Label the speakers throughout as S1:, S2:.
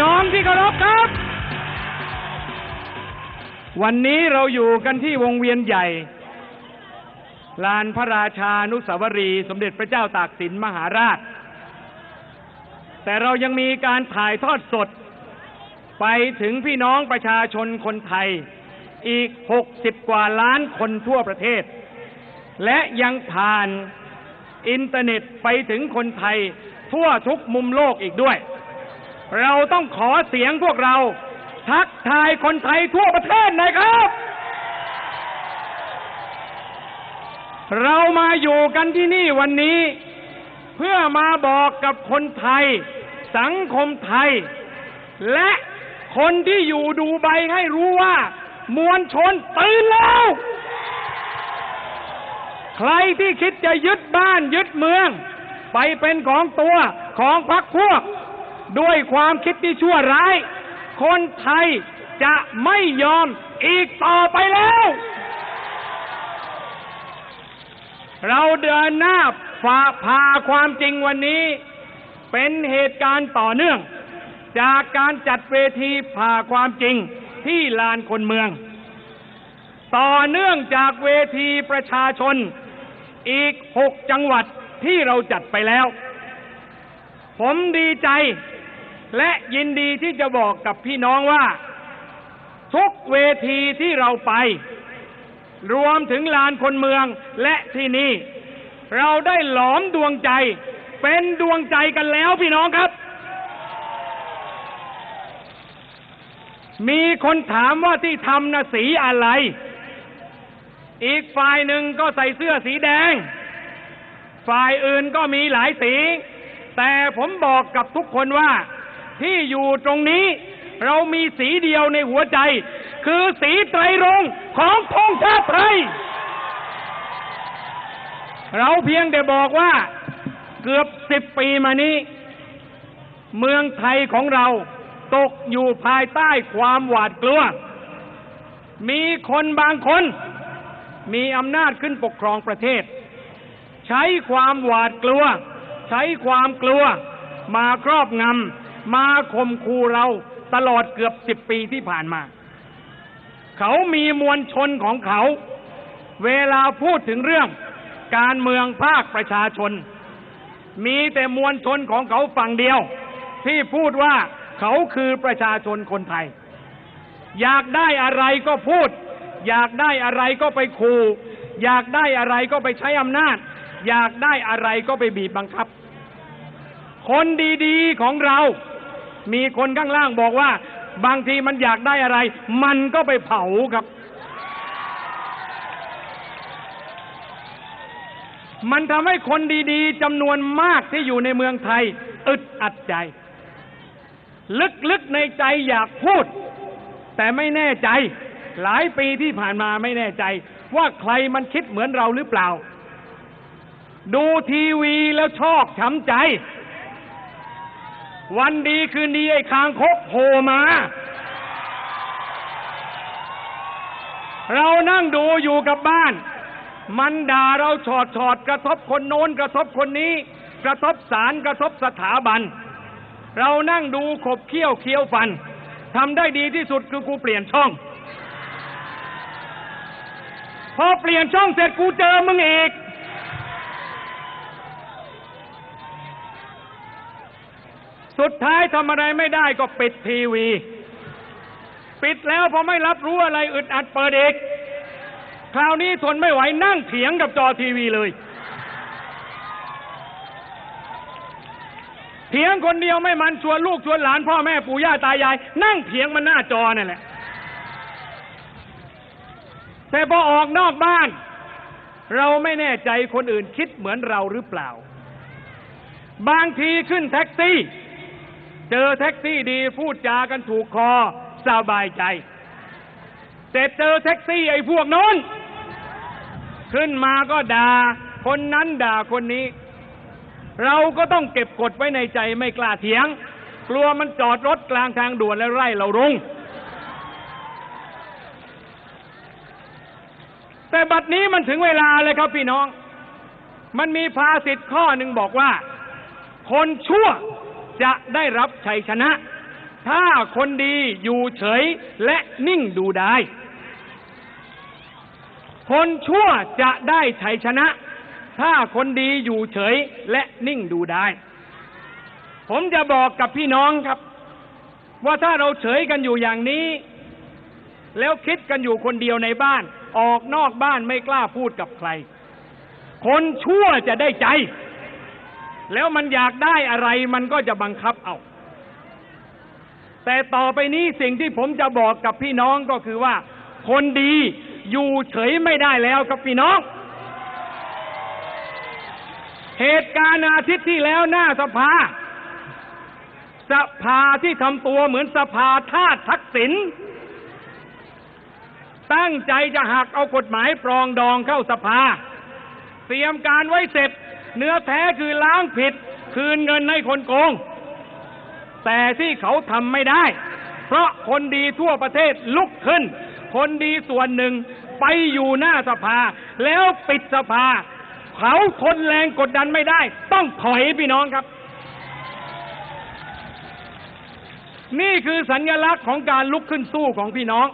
S1: น้องที่เคารพครับ วันนี้เราอยู่กันที่วงเวียนใหญ่ ลานพระราชานุสาวรีสมเด็จพระเจ้าตากสินมหาราช แต่เรายังมีการถ่ายทอดสด ไปถึงพี่น้องประชาชนคนไทย อีก 60 กว่าล้านคนทั่วประเทศ และยังผ่านอินเทอร์เน็ตไปถึงคนไทยทั่วทุกมุมโลกอีกด้วย เราต้องขอเสียงพวกเรา ทักทายคนไทยทั่วประเทศหน่อยครับ เรามาอยู่กันที่นี่วันนี้ เพื่อมาบอกกับคนไทย สังคมไทย และคนที่อยู่ดูใบให้รู้ว่า มวลชนตื่นแล้ว ใครที่คิดจะยึดบ้านยึดเมือง ไปเป็นของตัวของพรรคพวก ด้วยความคิดที่ชั่วร้าย คนไทยจะไม่ยอมอีกต่อไปแล้ว เราเดินหน้าฝ่าพาความจริงวันนี้ เป็นเหตุการณ์ต่อเนื่อง จากการจัดเวทีผ่าความจริงที่ลานคนเมือง ต่อเนื่องจากเวทีประชาชน อีกหกจังหวัดที่เราจัดไปแล้ว ผมดีใจ และยินดีที่จะบอกกับพี่น้องว่า ทุกเวทีที่เราไป รวมถึงลานคนเมืองและที่นี่ เราได้หลอมดวงใจ เป็นดวงใจกันแล้วพี่น้องครับ มีคนถามว่าที่ทำนะสีอะไร อีกฝ่ายหนึ่งก็ใส่เสื้อสีแดง ฝ่ายอื่นก็มีหลายสี แต่ผมบอกกับทุกคนว่า ที่อยู่ตรงนี้ เรามีสีเดียวในหัวใจ คือสีไตรรงค์ของธงชาติไทย เราเพียงแต่บอกว่าเกือบสิบปีมานี้ เมืองไทยของเราตกอยู่ภายใต้ความหวาดกลัว มีคนบางคน มีอำนาจขึ้นปกครองประเทศ ใช้ความหวาดกลัว ใช้ความกลัวมาครอบงำ มาข่มขู่เราตลอดเกือบสิบปีที่ผ่านมา เขามีมวลชนของเขา เวลาพูดถึงเรื่องการเมืองภาคประชาชน มีแต่มวลชนของเขาฝั่งเดียว ที่พูดว่าเขาคือประชาชนคนไทย อยากได้อะไรก็พูด อยากได้อะไรก็ไปขู่อยากได้อะไรก็ไปใช้อำนาจ อยากได้อะไรก็ไปบีบบังคับ คนดีๆของเรา มีคนข้างล่างบอกว่า บางทีมันอยากได้อะไร มันก็ไปเผาครับ มันทำให้คนดีๆจำนวนมากที่อยู่ในเมืองไทย อึดอัดใจ ลึกๆในใจอยากพูด แต่ไม่แน่ใจ หลายปีที่ผ่านมาไม่แน่ใจ ว่าใครมันคิดเหมือนเราหรือเปล่า ดูทีวีแล้วชอกช้ำใจ วันดีคืนดีไอ้คางคกโผล่มา เรานั่งดูอยู่กับบ้าน มันด่าเราฉอดฉอดกระทบคนโน้นกระทบคนนี้ กระทบศาลกระทบสถาบัน เรานั่งดูขบเคี้ยวเคี้ยวฟันทำได้ดีที่สุดคือกูเปลี่ยนช่อง พอเปลี่ยนช่องเสร็จกูเจอมึงอีก สุดท้ายทำอะไรไม่ได้ก็ปิดทีวี ปิดแล้วพอไม่รับรู้อะไรอึดอัดเปิดอีกคราวนี้ทนไม่ไหวนั่งเถียงกับจอทีวีเลย เถียงคนเดียวไม่มันชวนลูกชวนหลานพ่อแม่ปู่ย่าตายาย นั่งเถียงมันหน้าจอนั่นแหละ แต่พอออกนอกบ้าน เราไม่แน่ใจคนอื่นคิดเหมือนเราหรือเปล่า บางทีขึ้นแท็กซี่ เจอแท็กซี่ดีพูดจากันถูกคอสบายใจ แต่เจอแท็กซี่ไอ้พวกโน้น ขึ้นมาก็ด่า คนนั้นด่าคนนี้ เราก็ต้องเก็บกดไว้ในใจไม่กล้าเถียง กลัวมันจอดรถกลางทางด่วนแล้วไล่เราลงแต่บัดนี้มันถึงเวลาเลยครับพี่น้อง มันมีภาษิตข้อหนึ่งบอกว่า คนชั่ว จะได้รับชัยชนะ ถ้าคนดีอยู่เฉยและนิ่งดูได้ คนชั่วจะได้ชัยชนะ ถ้าคนดีอยู่เฉยและนิ่งดูได้ ผมจะบอกกับพี่น้องครับ ว่าถ้าเราเฉยกันอยู่อย่างนี้ แล้วคิดกันอยู่คนเดียวในบ้าน ออกนอกบ้านไม่กล้าพูดกับใคร คนชั่วจะได้ใจ แล้วมันอยากได้อะไรมันก็จะบังคับเอา แต่ต่อไปนี้สิ่งที่ผมจะบอกกับพี่น้องก็คือว่า คนดีอยู่เฉยไม่ได้แล้วครับพี่น้อง เหตุการณ์อาทิตย์ที่แล้วหน้าสภา สภาที่ทำตัวเหมือนสภาทาสทักษิณตั้งใจจะหักเอากฎหมายปรองดองเข้าสภา เตรียมการไว้เสร็จ เนื้อแท้คือล้างผิด คืนเงินให้คนโกง แต่ที่เขาทำไม่ได้ เพราะคนดีทั่วประเทศลุกขึ้น คนดีส่วนหนึ่งไปอยู่หน้าสภา แล้วปิดสภา เขาทนแรงกดดันไม่ได้ ต้องถอยพี่น้องครับ นี่คือสัญญลักษณ์ของการลุกขึ้นสู้ของพี่น้อง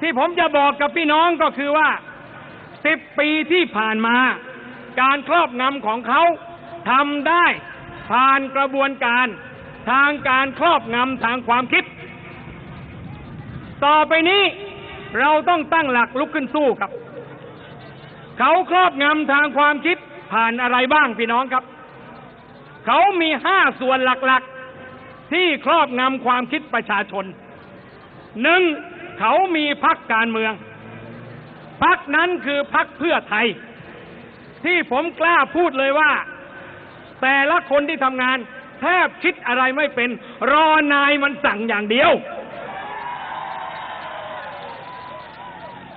S1: ที่ผมจะบอกกับพี่น้องก็คือว่าสิบปีที่ผ่านมา การครอบงำของเขาทำได้ผ่านกระบวนการทางการครอบงำทางความคิด ต่อไปนี้เราต้องตั้งหลักลุกขึ้นสู้ครับ เขาครอบงำทางความคิดผ่านอะไรบ้างพี่น้องครับ เขามีห้าส่วนหลักๆ ที่ครอบงำความคิดประชาชนหนึ่งเขามีพักการเมืองพักนั้นคือพักเพื่อไทย ที่ผมกล้าพูดเลยว่า แต่ละคนที่ทำงาน แทบคิดอะไรไม่เป็น รอนายมันสั่งอย่างเดียว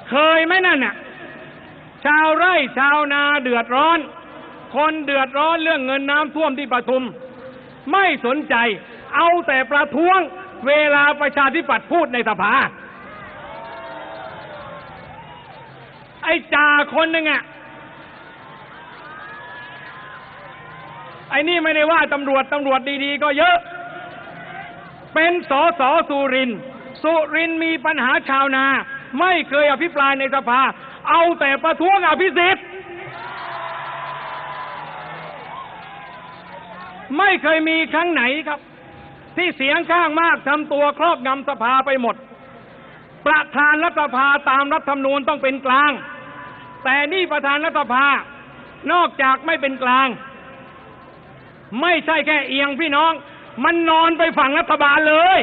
S1: เคยไหมนั่นน่ะ ชาวไร่ชาวนาเดือดร้อน คนเดือดร้อนเรื่องเงินน้ำท่วมที่ปทุม ไม่สนใจ เอาแต่ประท้วงเวลาประชาธิปัตย์พูดในสภาไอ้จ่าคนหนึ่งอะไอ้นี่ไม่ได้ว่าตำรวจตำรวจดีๆ ก็เยอะ เป็นสอสอสุริน สุรินมีปัญหาชาวนา ไม่เคยอภิปรายในสภา เอาแต่ประท้วงอภิสิทธิ์ไม่เคยมีครั้งไหนครับ ที่เสียงข้างมากทำตัวครอบงำสภาไปหมด ประธานรัฐสภาตามรัฐธรรมนูญต้องเป็นกลาง แต่นี่ประธานรัฐสภานอกจากไม่เป็นกลาง ไม่ใช่แค่เอียงพี่น้อง มันนอนไปฝั่งรัฐบาลเลย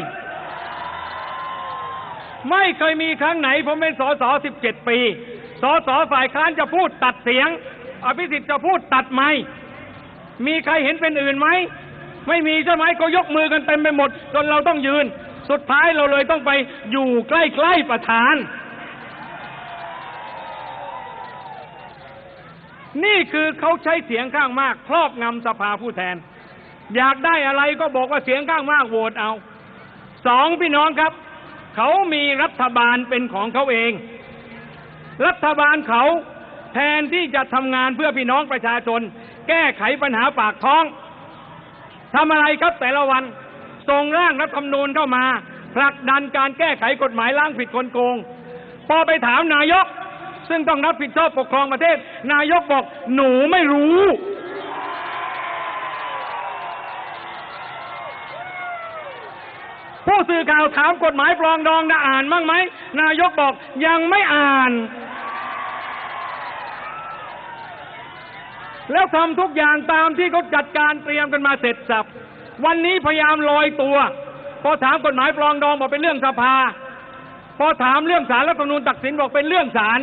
S1: ไม่เคยมีครั้งไหน ผมเป็นสสสิบเจ็ดปี สสฝ่ายค้านจะพูดตัดเสียง อภิสิทธิ์จะพูดตัดไม่ มีใครเห็นเป็นอื่นไหม ไม่มีใช่ไหมก็ยกมือกันเต็มไปหมด จนเราต้องยืน สุดท้ายเราเลยต้องไปอยู่ใกล้ๆประธาน นี่คือเขาใช้เสียงข้างมาก ครอบงำสภาผู้แทน อยากได้อะไรก็บอกว่าเสียงข้างมากโหวตเอาสองพี่น้องครับ เขามีรัฐบาลเป็นของเขาเอง รัฐบาลเขาแทนที่จะทำงานเพื่อพี่น้องประชาชน แก้ไขปัญหาปากท้องทำอะไรครับแต่ละวันส่งร่างรัฐธรรมนูญเข้ามาผลักดันการแก้ไขกฎหมายล้างผิดคนโกง พอไปถามนายก ซึ่งต้องรับผิดชอบปกครองประเทศ นายกบอกหนูไม่รู้ ผู้สื่อข่าวถามกฎหมายปรองดองนะอ่านบ้างไหม นายกบอกยังไม่อ่าน แล้วทำทุกอย่างตามที่เขาจัดการเตรียมกันมาเสร็จสับ วันนี้พยายามลอยตัว พอถามกฎหมายปรองดองบอกเป็นเรื่องสภาพอถามเรื่องสารรัฐธรรมนูญตัดสินบอกเป็นเรื่องศาล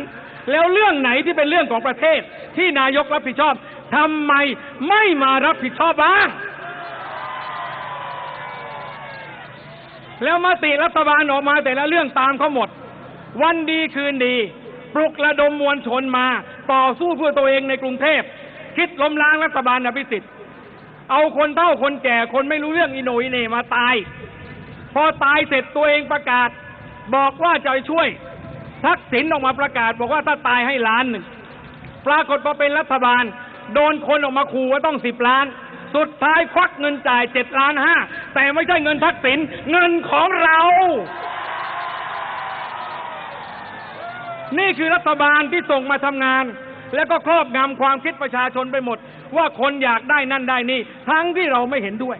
S1: แล้วเรื่องไหนที่เป็นเรื่องของประเทศ ที่นายกรับผิดชอบทำไมไม่มารับผิดชอบบ้าง แล้วมติรัฐบาลออกมาแต่ละเรื่องตามเขาหมด วันดีคืนดี ปลุกระดมมวลชนมา ต่อสู้เพื่อตัวเองในกรุงเทพ คิดล้มล้างรัฐบาลอภิสิทธิ์เอาคนเฒ่าคนแก่คนไม่รู้เรื่องอิโนอิเหนมาตาย พอตายเสร็จตัวเองประกาศ บอกว่าจะช่วย ทักษิณออกมาประกาศบอกว่าถ้าตายให้ล้านหนึ่งปรากฏพอเป็นรัฐบาล โดนคนออกมาขู่ว่าต้องสิบล้าน สุดท้ายควักเงินจ่ายเจ็ดล้านห้าแต่ไม่ใช่เงินทักษิณเงินของเรา นี่คือรัฐบาลที่ส่งมาทำงาน แล้วก็ครอบงำความคิดประชาชนไปหมด ว่าคนอยากได้นั่นได้นี่ ทั้งที่เราไม่เห็นด้วย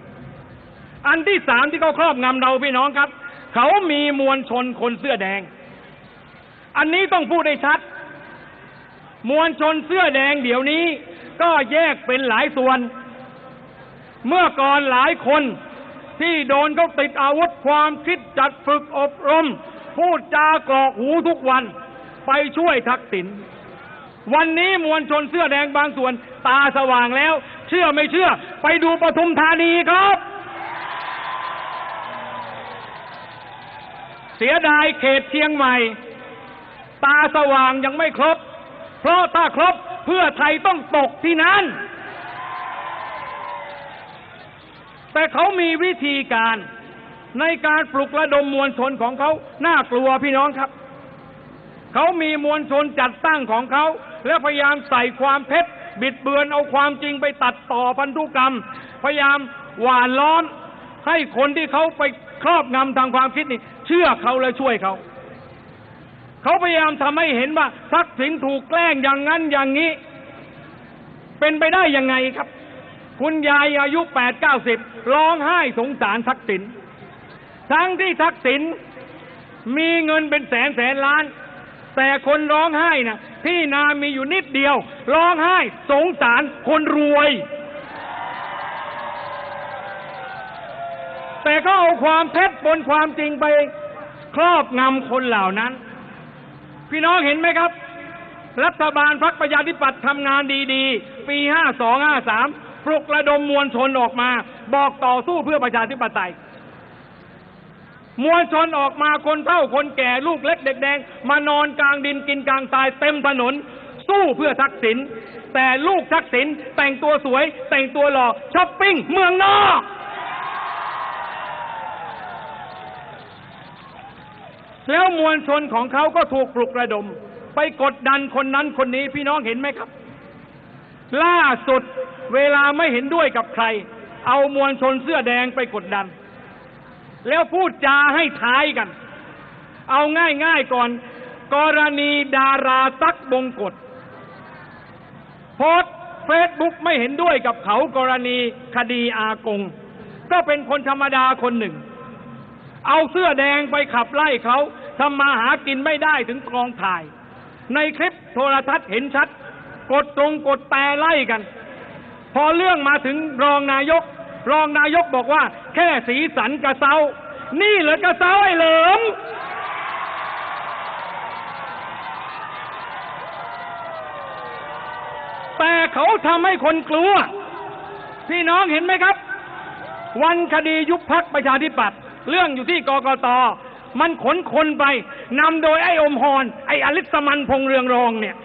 S1: อันที่สามที่เขาครอบงำเราพี่น้องครับ เขามีมวลชนคนเสื้อแดง อันนี้ต้องพูดให้ชัด มวลชนเสื้อแดงเดี๋ยวนี้ ก็แยกเป็นหลายส่วน เมื่อก่อนหลายคนที่โดนเขาติดอาวุธความคิดจัดฝึกอบรม พูดจากรอกหูทุกวันไปช่วยทักษิณวันนี้มวลชนเสื้อแดงบางส่วนตาสว่างแล้ว เชื่อไม่เชื่อ ไปดูปทุมธานีครับ เสียดายเขตเชียงใหม่ ตาสว่างยังไม่ครบ เพราะถ้าครบเพื่อไทยต้องตกที่นั้น แต่เขามีวิธีการในการปลุกระดมมวลชนของเขาน่ากลัวพี่น้องครับ เขามีมวลชนจัดตั้งของเขา และพยายามใส่ความเท็จบิดเบือนเอาความจริงไปตัดต่อพันธุกรรม พยายามหวานล้อมให้คนที่เขาไปครอบงำทางความคิดนี่ เชื่อเขาและช่วยเขา เขาพยายามทำให้เห็นว่าทักษิณถูกแกล้งอย่างนั้นอย่างนี้ เป็นไปได้ยังไงครับ คุณยายอายุแปดเก้าสิบร้องไห้สงสารทักษิณทั้งที่ทักษิณมีเงินเป็นแสนแสนล้าน แต่คนร้องไห้นะที่นามีอยู่นิดเดียว ร้องไห้สงสารคนรวย แต่ก็เอาความเท็จปนความจริงไปครอบงำคนเหล่านั้น พี่น้องเห็นไหมครับ รัฐบาลพรรคประชาธิปัตย์ทำงานดีๆ ปี 52 53 ปลุกระดมมวลชนออกมา บอกต่อสู้เพื่อประชาธิปไตย มวลชนออกมาคนเฒ่าคนแก่ลูกเล็กเด็กแดง มานอนกลางดินกินกลางทรายเต็มถนน สู้เพื่อทักษิณแต่ลูกทักษิณแต่งตัวสวย แต่งตัวหล่อช้อปปิ้งเมืองนอก แล้วมวลชนของเขาก็ถูกปลุกระดม ไปกดดันคนนั้นคนนี้พี่น้องเห็นไหมครับ ล่าสุดเวลาไม่เห็นด้วยกับใคร เอามวลชนเสื้อแดงไปกดดัน แล้วพูดจาให้ท้ายกัน เอาง่ายๆก่อน กรณีดาราตักบงกฎโพสเฟซบุ๊กไม่เห็นด้วยกับเขากรณีคดีอากง ก็เป็นคนธรรมดาคนหนึ่ง เอาเสื้อแดงไปขับไล่เขา ทำมาหากินไม่ได้ถึงกองถ่าย ในคลิปโทรทัศน์เห็นชัด กดตรงกดแต่ไล่กัน พอเรื่องมาถึงรองนายก รองนายกบอกว่า แค่สีสันกระเซา นี่เหรอกระเซาไอ้เหลิมแต่เขาทำให้คนกลัว พี่น้องเห็นไหมครับ วันคดียุบพักประชาธิปัตย์เรื่องอยู่ที่กกต มันขนคนไปนำโดยไอ้อมฮอน ไอ้อลิสมันพงเรืองรองเนี่ย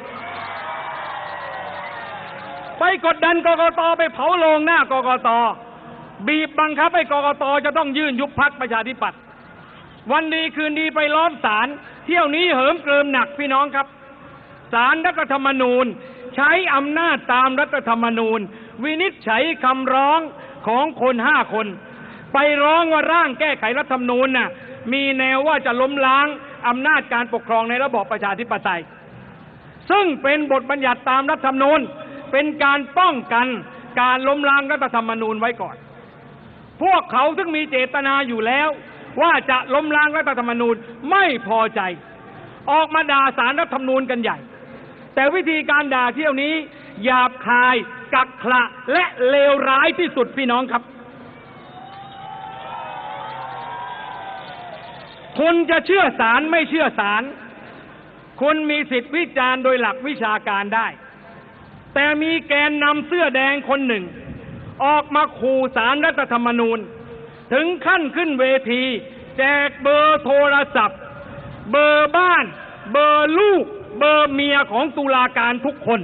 S1: ไปกดดันกกตไปเผาโรงหน้ากกตบีบบังคับให้กกตจะต้องยื่นยุบพักประชาธิปัตย์วันดีคืนดีไปล้อมศาลเที่ยวนี้เหิมเกริมหนักพี่น้องครับศาลรัฐธรรมนูญ ใช้อำนาจตามรัฐธรรมนูญ วินิจฉัยคำร้องของคนห้าคน ไปร้องว่าร่างแก้ไขรัฐธรรมนูญน่ะ มีแนวว่าจะล้มล้างอำนาจการปกครองในระบอบประชาธิปไตย ซึ่งเป็นบทบัญญัติตามรัฐธรรมนูญเป็นการป้องกันการล้มล้างรัฐธรรมนูญไว้ก่อน พวกเขาซึ่งมีเจตนาอยู่แล้ว ว่าจะล้มล้างรัฐธรรมนูญไม่พอใจ ออกมาด่าสารรัฐธรรมนูญกันใหญ่ แต่วิธีการด่าเที่ยวนี้หยาบคายกักขระและเลวร้ายที่สุดพี่น้องครับ คุณจะเชื่อสารไม่เชื่อสาร คุณมีสิทธิวิจารณ์โดยหลักวิชาการได้ แต่มีแกนนำเสื้อแดงคนหนึ่ง ออกมาขู่สารรัฐธรรมนูญ ถึงขั้นขึ้นเวที แจกเบอร์โทรศัพท์ เบอร์บ้าน เบอร์ลูก เบอร์เมียของตุลาการทุกคน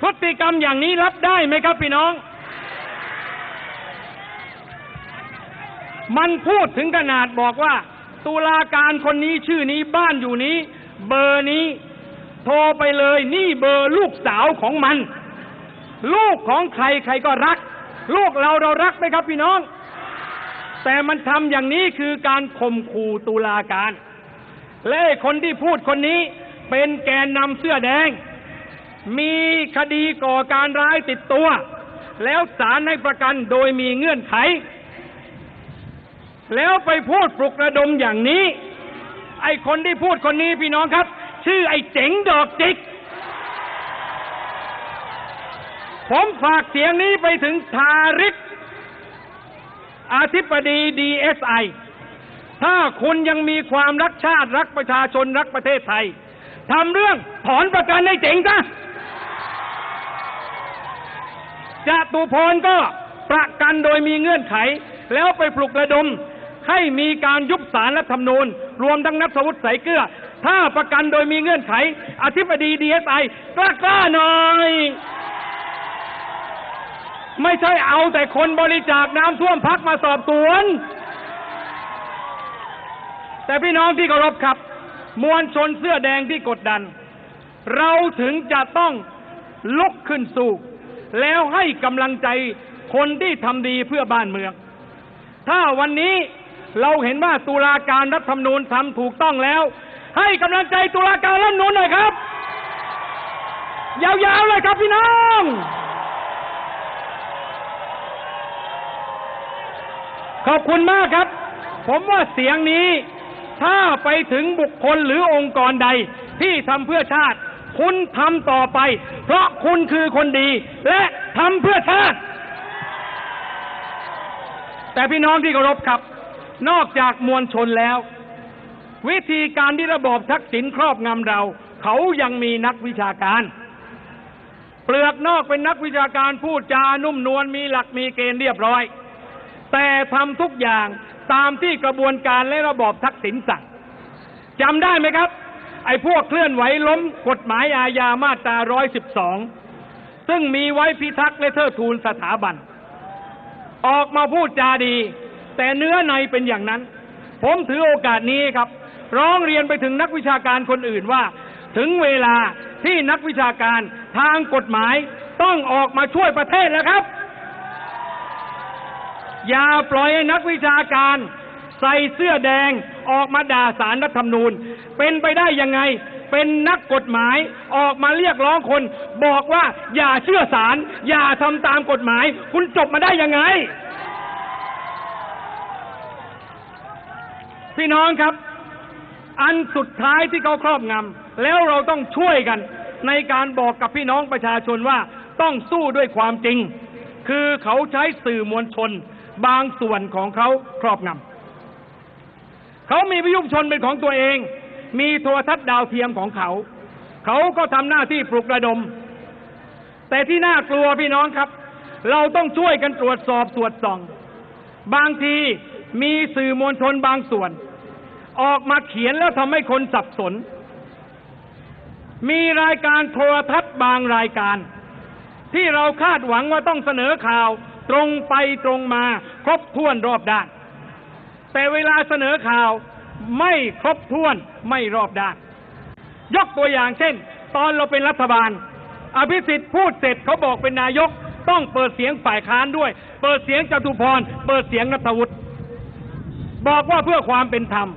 S1: พฤติกรรมอย่างนี้รับได้ไหมครับพี่น้อง มันพูดถึงขนาดบอกว่า ตุลาการคนนี้ชื่อนี้บ้านอยู่นี้ เบอร์นี้ โทรไปเลยนี่เบอร์ลูกสาวของมัน ลูกของใครใครก็รัก ลูกเราเรารักไหมครับพี่น้อง แต่มันทำอย่างนี้คือการข่มขู่ตุลาการ และคนที่พูดคนนี้เป็นแกนนำเสื้อแดง มีคดีก่อการร้ายติดตัว แล้วศาลให้ประกันโดยมีเงื่อนไข แล้วไปพูดปลุกระดมอย่างนี้ ไอ้คนที่พูดคนนี้พี่น้องครับ ชื่อไอ้เจ๋งดอกจิก ผมฝากเสียงนี้ไปถึงทาริกอาธิบดีดีเอสไอถ้าคุณยังมีความรักชาติรักประชาชนรักประเทศไทยทำเรื่องถอนประกันให้เจ๋งซะจะตุพรก็ประกันโดยมีเงื่อนไข แล้วไปปลุกระดม ให้มีการยุบสารรัฐธรรมนูญ รวมทั้งนัทวุฒิใสายเกลือ ถ้าประกันโดยมีเงื่อนไข อธิบดีดีเอสไอกล้ากล้าหน่อยไม่ใช่เอาแต่คนบริจาคน้ำท่วมพักมาสอบสวน แต่พี่น้องที่เคารพครับ มวลชนเสื้อแดงที่กดดัน เราถึงจะต้องลุกขึ้นสู้ แล้วให้กำลังใจคนที่ทำดีเพื่อบ้านเมือง ถ้าวันนี้ เราเห็นว่าตุลาการรัฐธรรมนูญทำถูกต้องแล้ว ให้กำลังใจตุลาการรัฐธรรมนูญหน่อยครับ ยาวๆเลยครับพี่น้องขอบคุณมากครับ ผมว่าเสียงนี้ ถ้าไปถึงบุคคลหรือองค์กรใด ที่ทำเพื่อชาติ คุณทำต่อไป เพราะคุณคือคนดี และทำเพื่อชาติ แต่พี่น้องที่เคารพครับ นอกจากมวลชนแล้ว วิธีการที่ระบอบทักษิณครอบงำเรา เขายังมีนักวิชาการ เปลือกนอกเป็นนักวิชาการพูดจานุ่มนวลมีหลักมีเกณฑ์เรียบร้อย แต่ทำทุกอย่างตามที่กระบวนการและระบอบทักษิณสั่งจำได้ไหมครับ ไอ้พวกเคลื่อนไหวล้มกฎหมายอาญามาตรา 112 ซึ่งมีไว้พิทักษ์และเทิดทูนสถาบัน ออกมาพูดจาดี แต่เนื้อในเป็นอย่างนั้น ผมถือโอกาสนี้ครับ ร้องเรียนไปถึงนักวิชาการคนอื่นว่า ถึงเวลาที่นักวิชาการทางกฎหมายต้องออกมาช่วยประเทศแล้วครับ อย่าปล่อยให้นักวิชาการ ใส่เสื้อแดงออกมาด่าสารรัฐธรรมนูญ เป็นไปได้ยังไงเป็นนักกฎหมายออกมาเรียกร้องคน บอกว่าอย่าเชื่อสาร อย่าทำตามกฎหมาย คุณจบมาได้ยังไง พี่น้องครับ อันสุดท้ายที่เขาครอบงำแล้วเราต้องช่วยกัน ในการบอกกับพี่น้องประชาชนว่าต้องสู้ด้วยความจริง คือเขาใช้สื่อมวลชน บางส่วนของเขาครอบงำเขามีวิทยุชนเป็นของตัวเอง มีโทรทัศน์ดาวเทียมของเขา เขาก็ทำหน้าที่ปลุกระดม แต่ที่น่ากลัวพี่น้องครับ เราต้องช่วยกันตรวจสอบตรวจส่อง บางที มีสื่อมวลชนบางส่วน ออกมาเขียนแล้วทำให้คนสับสน มีรายการโทรทัศน์บางรายการ ที่เราคาดหวังว่าต้องเสนอข่าวตรงไปตรงมา ครบถ้วนรอบด้าน แต่เวลาเสนอข่าวไม่ครบถ้วนไม่รอบด้าน ยกตัวอย่างเช่น ตอนเราเป็นรัฐบาล อภิสิทธิ์พูดเสร็จเขาบอกเป็นนายก ต้องเปิดเสียงฝ่ายค้านด้วย เปิดเสียงจตุพร เปิดเสียงนัทวุฒิ บอกว่าเพื่อความเป็นธรรม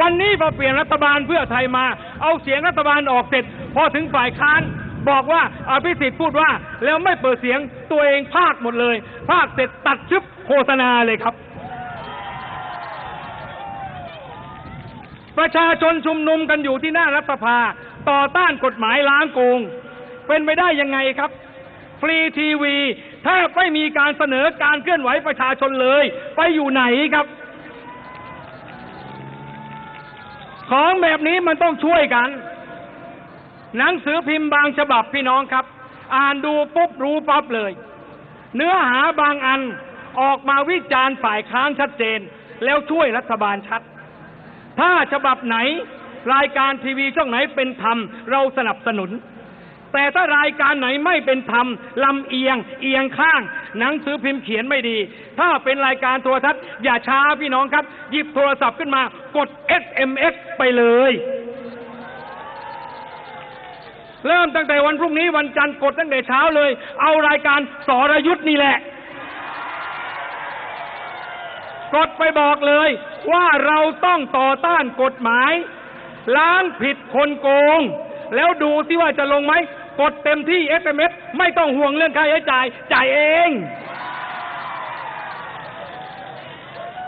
S1: วันนี้พอเปลี่ยนรัฐบาลเพื่อไทยมา เอาเสียงรัฐบาลออกเสร็จพอถึงฝ่ายค้านบอกว่าอภิสิทธิ์พูดว่า แล้วไม่เปิดเสียงตัวเองภาคหมดเลย ภาคเสร็จตัดชึบโฆษณาเลยครับ ประชาชนชุมนุมกันอยู่ที่หน้ารัฐสภา ต่อต้านกฎหมายล้างโกง เป็นไปได้ยังไงครับ ฟรีทีวีแทบไม่มีการเสนอการเคลื่อนไหวประชาชนเลย ไปอยู่ไหนครับ ของแบบนี้มันต้องช่วยกัน หนังสือพิมพ์บางฉบับพี่น้องครับ อ่านดูปุ๊บรู้ปั๊บเลย เนื้อหาบางอันออกมาวิจารณ์ฝ่ายค้านชัดเจน แล้วช่วยรัฐบาลชัด ถ้าฉบับไหน รายการทีวีช่องไหนเป็นธรรม เราสนับสนุน แต่ถ้ารายการไหนไม่เป็นธรรมลำเอียง เอียงข้าง หนังสือพิมพ์เขียนไม่ดี ถ้าเป็นรายการโทรทัศน์อย่าช้าพี่น้องครับ หยิบโทรศัพท์ขึ้นมากด SMS ไปเลย เริ่มตั้งแต่วันพรุ่งนี้วันจันทร์กดตั้งแต่เช้าเลย เอารายการสรยุทธ์นี่แหละ กดไปบอกเลย ว่าเราต้องต่อต้านกฎหมาย ล้างผิดคนโกงแล้วดูสิว่าจะลงไหม กดเต็มที่ SMS ไม่ต้องห่วงเรื่องค่าใช้จ่าย จ่ายเอง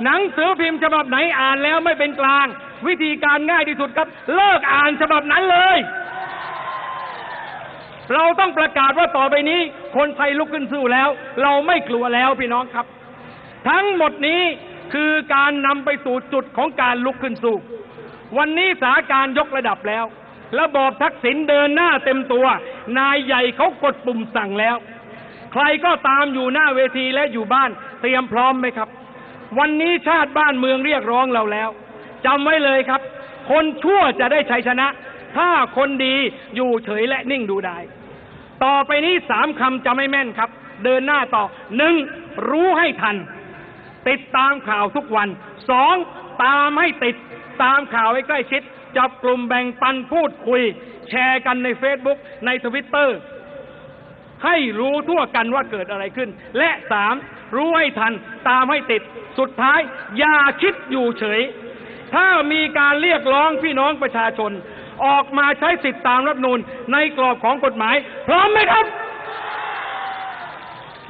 S1: หนังสือพิมพ์ฉบับไหนอ่านแล้วไม่เป็นกลาง วิธีการง่ายที่สุดครับ เลิกอ่านฉบับนั้นเลย เราต้องประกาศว่าต่อไปนี้ คนไทยลุกขึ้นสู้แล้ว เราไม่กลัวแล้วพี่น้องครับ ทั้งหมดนี้คือการนำไปสู่จุดของการลุกขึ้นสู้ วันนี้สาการยกระดับแล้ว ระบอบทักษิณเดินหน้าเต็มตัว นายใหญ่เขากดปุ่มสั่งแล้ว ใครก็ตามอยู่หน้าเวทีและอยู่บ้าน เตรียมพร้อมไหมครับ วันนี้ชาติบ้านเมืองเรียกร้องเราแล้วจำไว้เลยครับ คนชั่วจะได้ชัยชนะ ถ้าคนดีอยู่เฉยและนิ่งดูได้ ต่อไปนี้สามคำจะไม่แม่นครับ เดินหน้าต่อหนึ่งรู้ให้ทัน ติดตามข่าวทุกวันสองตามให้ติดตามข่าวให้ใกล้ชิด จับกลุ่มแบ่งปันพูดคุย แชร์กันในเฟซบุ๊กในทวิตเตอร์ให้รู้ทั่วกันว่าเกิดอะไรขึ้น และสามรู้ให้ทันตามให้ติด สุดท้าย อย่าคิดอยู่เฉย ถ้ามีการเรียกร้องพี่น้องประชาชน ออกมาใช้สิทธิตามรัฐนูนในกรอบของกฎหมาย พร้อมไหมครับ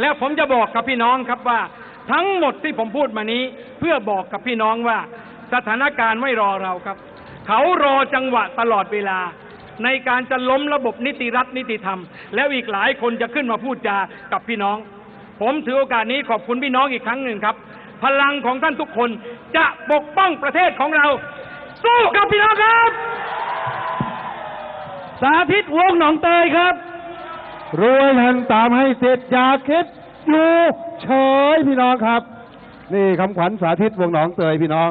S1: แล้วผมจะบอกกับพี่น้องครับว่า ทั้งหมดที่ผมพูดมานี้ เพื่อบอกกับพี่น้องว่า สถานการณ์ไม่รอเราครับ เขารอจังหวะตลอดเวลา ในการจะล้มระบบนิติรัฐนิติธรรม แล้วอีกหลายคนจะขึ้นมาพูดจากับพี่น้อง ผมถือโอกาสนี้ขอบคุณพี่น้องอีกครั้งหนึ่งครับ พลังของท่านทุกคนจะปกป้องประเทศของเรา สู้ครับพี่น้องครับ
S2: สาธิตวงหนองเตยครับรวยทันตามให้เสร็จอย่าคิดอยู่เฉยพี่น้องครับ นี่คำขวัญสาธิตวงหนองเตยพี่น้อง